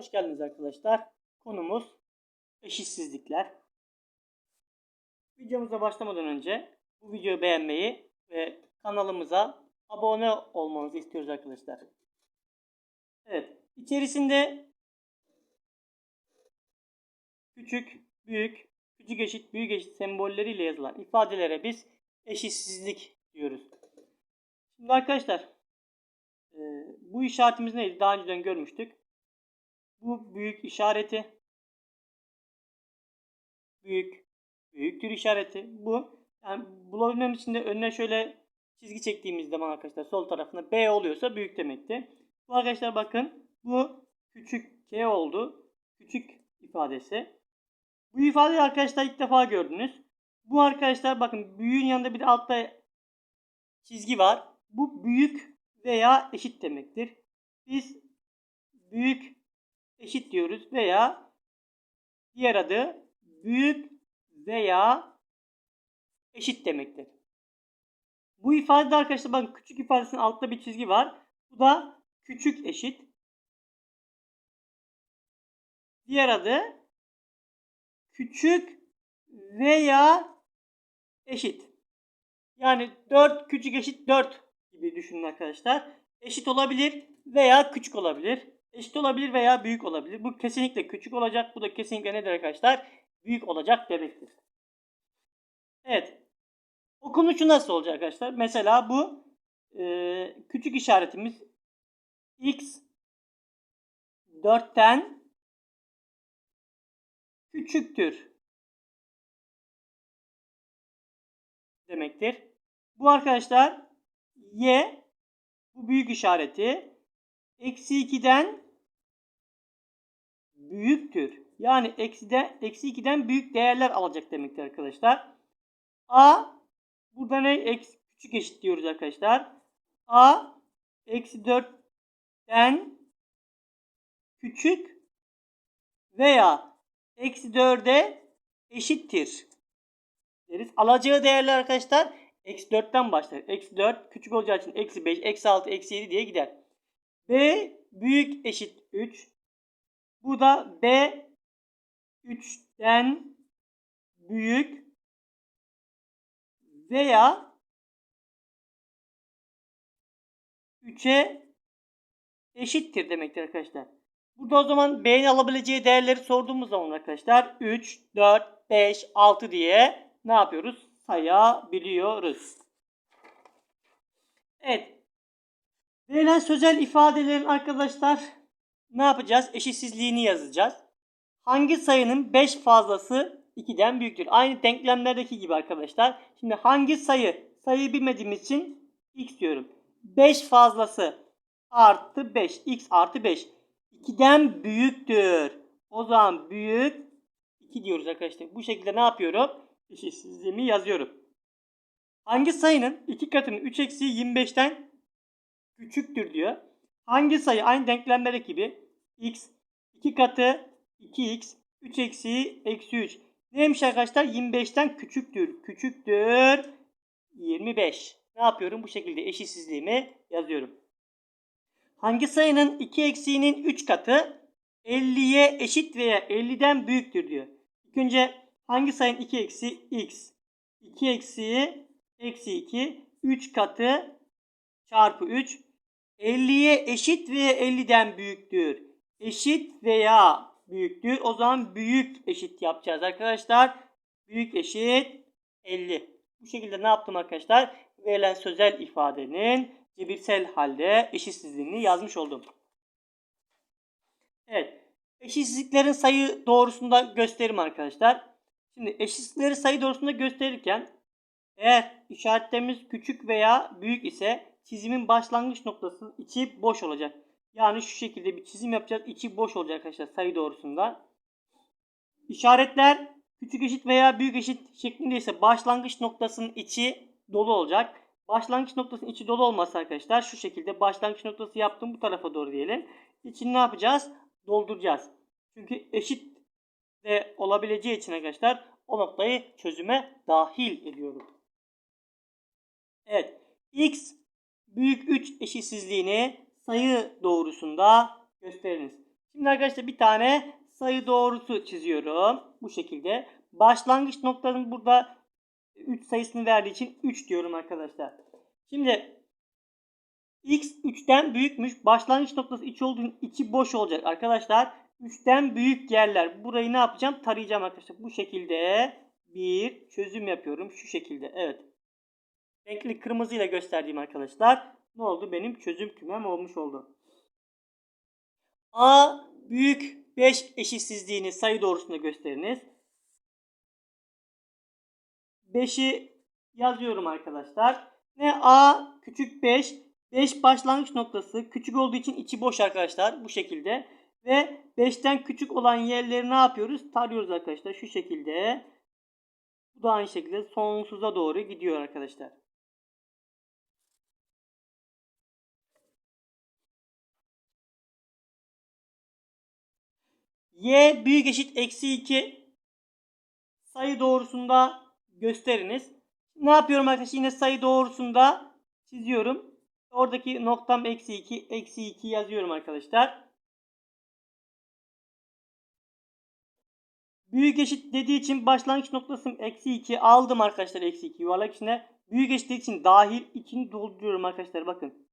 Hoş geldiniz arkadaşlar. Konumuz eşitsizlikler. Videomuza başlamadan önce bu videoyu beğenmeyi ve kanalımıza abone olmanızı istiyoruz arkadaşlar. Evet, içerisinde küçük, büyük, küçük eşit, büyük eşit sembolleriyle yazılan ifadelere biz eşitsizlik diyoruz. Şimdi arkadaşlar bu işaretimiz neydi? Daha önceden görmüştük. Bu büyük işareti. Büyük. Büyüktür işareti. Bu. Yani bulabilmem için de önüne şöyle çizgi çektiğimiz zaman arkadaşlar sol tarafına B oluyorsa büyük demekti. Bu arkadaşlar bakın bu küçük K oldu. Küçük ifadesi. Bu ifadeyi arkadaşlar ilk defa gördünüz. Bu arkadaşlar bakın büyüğün yanında bir de altta çizgi var. Bu büyük veya eşit demektir. Biz büyük eşit diyoruz veya diğer adı büyük veya eşit demektir. Bu ifadede arkadaşlar bakın küçük ifadesinin altta bir çizgi var. Bu da küçük eşit. Diğer adı küçük veya eşit. Yani 4 küçük eşit 4 gibi düşünün arkadaşlar. Eşit olabilir veya küçük olabilir. Eşit olabilir veya büyük olabilir. Bu kesinlikle küçük olacak. Bu da kesinlikle nedir arkadaşlar? Büyük olacak demektir. Evet. Okunuşu nasıl olacak arkadaşlar? Mesela bu e, küçük işaretimiz x 4'ten küçüktür demektir. Bu arkadaşlar y bu büyük işareti eksi 2'den büyüktür. Yani eksiden, eksi 2'den büyük değerler alacak demektir arkadaşlar. A burada ne? Eksi, küçük eşit diyoruz arkadaşlar. A eksi 4'ten küçük veya eksi 4'e eşittir deriz. Alacağı değerler arkadaşlar eksi 4'ten başlar. Eksi 4 küçük olacağı için eksi 5, eksi 6, eksi 7 diye gider. B büyük eşit 3. Bu da B 3'ten büyük veya 3'e eşittir demektir arkadaşlar. Burada o zaman B'nin alabileceği değerleri sorduğumuz zaman arkadaşlar 3, 4, 5, 6 diye ne yapıyoruz? Sayabiliyoruz. Evet. Verilen sözel ifadelerin arkadaşlar ne yapacağız? Eşitsizliğini yazacağız. Hangi sayının 5 fazlası 2'den büyüktür? Aynı denklemlerdeki gibi arkadaşlar. Şimdi hangi sayı? Sayıyı bilmediğimiz için x diyorum. 5 fazlası artı 5. x artı 5. 2'den büyüktür. O zaman büyük 2 diyoruz arkadaşlar. Bu şekilde ne yapıyorum? Eşitsizliğimi yazıyorum. Hangi sayının 2 katının 3 eksiği 25'ten küçüktür diyor. Hangi sayı aynı denklemlerdeki gibi x 2 katı 2x 3 eksiği eksi 3. Neymiş arkadaşlar? 25'ten küçüktür. Küçüktür 25. Ne yapıyorum? Bu şekilde eşitsizliğimi yazıyorum. Hangi sayının 2 eksiğinin 3 katı 50'ye eşit veya 50'den büyüktür diyor. İlk önce hangi sayının 2 eksiği x? 2 eksiği eksi 2 3 katı çarpı 3 50'ye eşit veya 50'den büyüktür. Eşit veya büyüktür. O zaman büyük eşit yapacağız arkadaşlar. Büyük eşit 50. Bu şekilde ne yaptım arkadaşlar? Verilen sözel ifadenin cebirsel halde eşitsizliğini yazmış oldum. Evet. Eşitsizliklerin sayı doğrusunda gösterim arkadaşlar. Şimdi eşitsizlikleri sayı doğrusunda gösterirken eğer işaretlerimiz küçük veya büyük ise çizimin başlangıç noktası içi boş olacak. Yani şu şekilde bir çizim yapacağız. İçi boş olacak arkadaşlar sayı doğrusunda. İşaretler küçük eşit veya büyük eşit şeklinde ise başlangıç noktasının içi dolu olacak. Başlangıç noktasının içi dolu olmazsa arkadaşlar şu şekilde başlangıç noktası yaptım bu tarafa doğru diyelim. İçini ne yapacağız? Dolduracağız. Çünkü eşit de olabileceği için arkadaşlar o noktayı çözüme dahil ediyorum. Evet. X büyük 3 eşitsizliğini sayı doğrusunda gösteriniz. Şimdi arkadaşlar bir tane sayı doğrusu çiziyorum. Bu şekilde. Başlangıç noktanın burada 3 sayısını verdiği için 3 diyorum arkadaşlar. Şimdi x 3'ten büyükmüş. Başlangıç noktası 3 olduğu için içi boş olacak arkadaşlar. 3'ten büyük yerler. Burayı ne yapacağım? Tarayacağım arkadaşlar. Bu şekilde bir çözüm yapıyorum. Şu şekilde. Evet. Renkli kırmızıyla gösterdiğim arkadaşlar. Ne oldu? Benim çözüm kümem olmuş oldu. A büyük 5 eşitsizliğini sayı doğrusunda gösteriniz. 5'i yazıyorum arkadaşlar. Ne A küçük 5. 5 başlangıç noktası küçük olduğu için içi boş arkadaşlar. Bu şekilde. Ve 5'ten küçük olan yerleri ne yapıyoruz? Tarıyoruz arkadaşlar. Şu şekilde. Bu da aynı şekilde sonsuza doğru gidiyor arkadaşlar. Y büyük eşit eksi 2 sayı doğrusunda gösteriniz. Ne yapıyorum arkadaşlar? Yine sayı doğrusunda çiziyorum. Oradaki noktam eksi 2. Eksi 2 yazıyorum arkadaşlar. Büyük eşit dediği için başlangıç noktasım eksi 2 aldım arkadaşlar eksi 2 yuvarlak içine. Büyük eşit dediği için dahil içini dolduruyorum arkadaşlar bakın.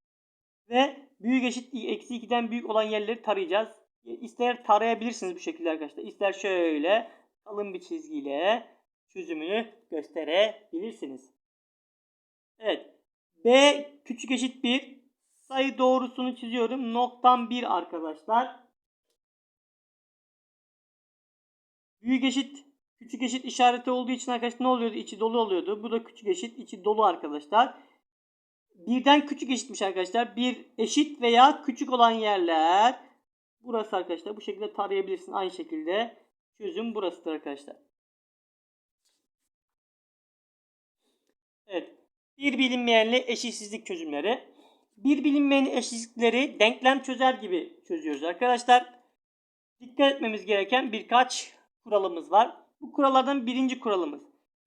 Ve büyük eşit eksi 2'den büyük olan yerleri tarayacağız. İster tarayabilirsiniz bu şekilde arkadaşlar. İster şöyle kalın bir çizgiyle çözümünü gösterebilirsiniz. Evet. B küçük eşit 1. Sayı doğrusunu çiziyorum. Noktam 1 arkadaşlar. Büyük eşit küçük eşit işareti olduğu için arkadaşlar ne oluyordu? İçi dolu oluyordu. Bu da küçük eşit içi dolu arkadaşlar. Birden küçük eşitmiş arkadaşlar. Bir eşit veya küçük olan yerler. Burası arkadaşlar. Bu şekilde tarayabilirsin. Aynı şekilde çözüm burasıdır arkadaşlar. Evet. Bir bilinmeyenli eşitsizlik çözümleri. Bir bilinmeyen eşitsizlikleri denklem çözer gibi çözüyoruz arkadaşlar. Dikkat etmemiz gereken birkaç kuralımız var. Bu kurallardan birinci kuralımız.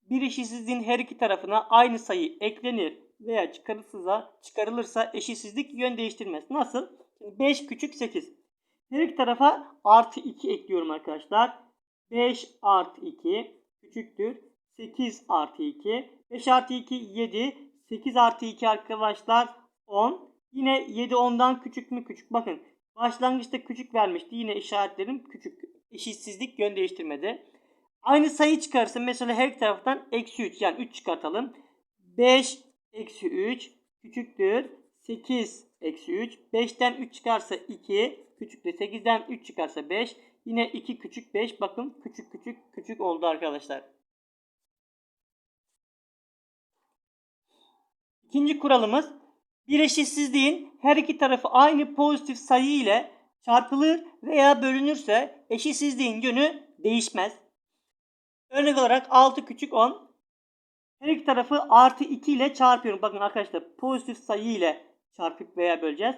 Bir eşitsizliğin her iki tarafına aynı sayı eklenir veya çıkarılırsa, çıkarılırsa eşitsizlik yön değiştirmez. Nasıl? Şimdi 5 küçük 8. Her iki tarafa artı 2 ekliyorum arkadaşlar. 5 artı 2 küçüktür. 8 artı 2. 5 artı 2 7. 8 artı 2 arkadaşlar 10. Yine 7 10'dan küçük mü küçük. Bakın başlangıçta küçük vermişti. Yine işaretlerim küçük. Eşitsizlik yön değiştirmedi. Aynı sayı çıkarsın. Mesela her iki taraftan eksi 3 yani 3 çıkartalım. 5 eksi 3 küçüktür. 8 eksi 3. 5'ten 3 çıkarsa 2 küçüktür. 8'den 3 çıkarsa 5. Yine 2 küçük 5. Bakın küçük küçük küçük oldu arkadaşlar. İkinci kuralımız bir eşitsizliğin her iki tarafı aynı pozitif sayı ile çarpılır veya bölünürse eşitsizliğin yönü değişmez. Örnek olarak 6 küçük 10. Her iki tarafı artı 2 ile çarpıyorum. Bakın arkadaşlar pozitif sayı ile çarpıp veya böleceğiz.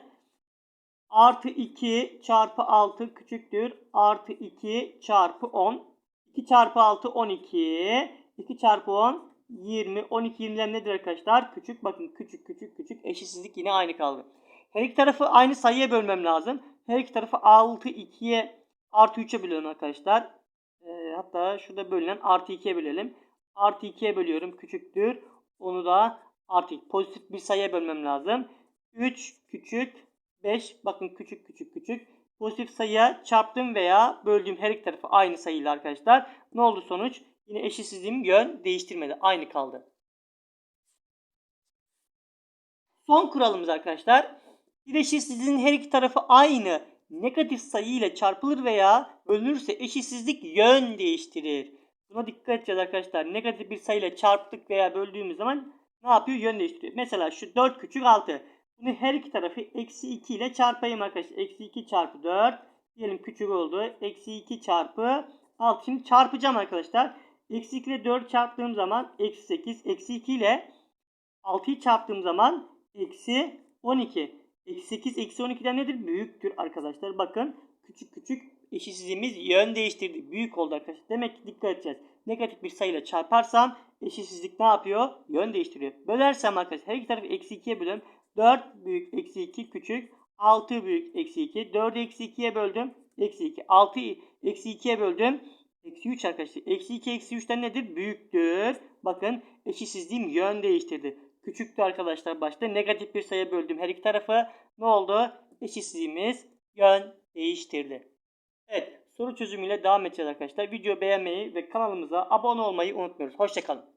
Artı 2 çarpı 6 küçüktür. Artı 2 çarpı 10. 2 çarpı 6 12. 2 çarpı 10 20. 12 20'ler nedir arkadaşlar? Küçük. Bakın küçük küçük küçük. Eşitsizlik yine aynı kaldı. Her iki tarafı aynı sayıya bölmem lazım. Her iki tarafı 6 2'ye artı 3'e bölüyorum arkadaşlar. E, hatta şurada bölünen artı 2'ye bölelim. Artı 2'ye bölüyorum. Küçüktür. Onu da artı pozitif bir sayıya bölmem lazım. 3 küçük 5 bakın küçük küçük küçük. Pozitif sayıya çarptım veya böldüğüm her iki tarafı aynı sayıyla arkadaşlar. Ne oldu sonuç? Yine eşitsizliğim yön değiştirmedi. Aynı kaldı. Son kuralımız arkadaşlar. Bir eşitsizliğin her iki tarafı aynı negatif sayı ile çarpılır veya bölünürse eşitsizlik yön değiştirir. Buna dikkat edeceğiz arkadaşlar. Negatif bir sayı ile çarptık veya böldüğümüz zaman ne yapıyor? Yön değiştiriyor. Mesela şu 4 küçük 6. Bunu her iki tarafı eksi 2 ile çarpayım arkadaşlar. Eksi 2 çarpı 4. Diyelim küçük oldu. Eksi 2 çarpı 6. Şimdi çarpacağım arkadaşlar. Eksi 2 ile 4 çarptığım zaman eksi 8. Eksi 2 ile 6'yı çarptığım zaman eksi 12. Eksi 8 eksi 12'den nedir? Büyüktür arkadaşlar. Bakın küçük küçük eşitsizliğimiz yön değiştirdi. Büyük oldu arkadaşlar. Demek ki dikkat edeceğiz. Negatif bir sayıyla çarparsam eşitsizlik ne yapıyor? Yön değiştiriyor. Bölersem arkadaşlar her iki tarafı eksi 2'ye bölüyorum. 4 büyük eksi 2 küçük. 6 büyük eksi 2. 4'ü eksi 2'ye böldüm. Eksi 2. 6 eksi 2'ye böldüm. Eksi 3 arkadaşlar. Eksi 2 eksi 3'ten nedir? Büyüktür. Bakın eşitsizliğim yön değiştirdi. Küçüktü arkadaşlar başta. Negatif bir sayıya böldüm her iki tarafı. Ne oldu? Eşitsizliğimiz yön değiştirdi. Evet soru çözümüyle devam edeceğiz arkadaşlar. Video beğenmeyi ve kanalımıza abone olmayı unutmuyoruz. Hoşçakalın.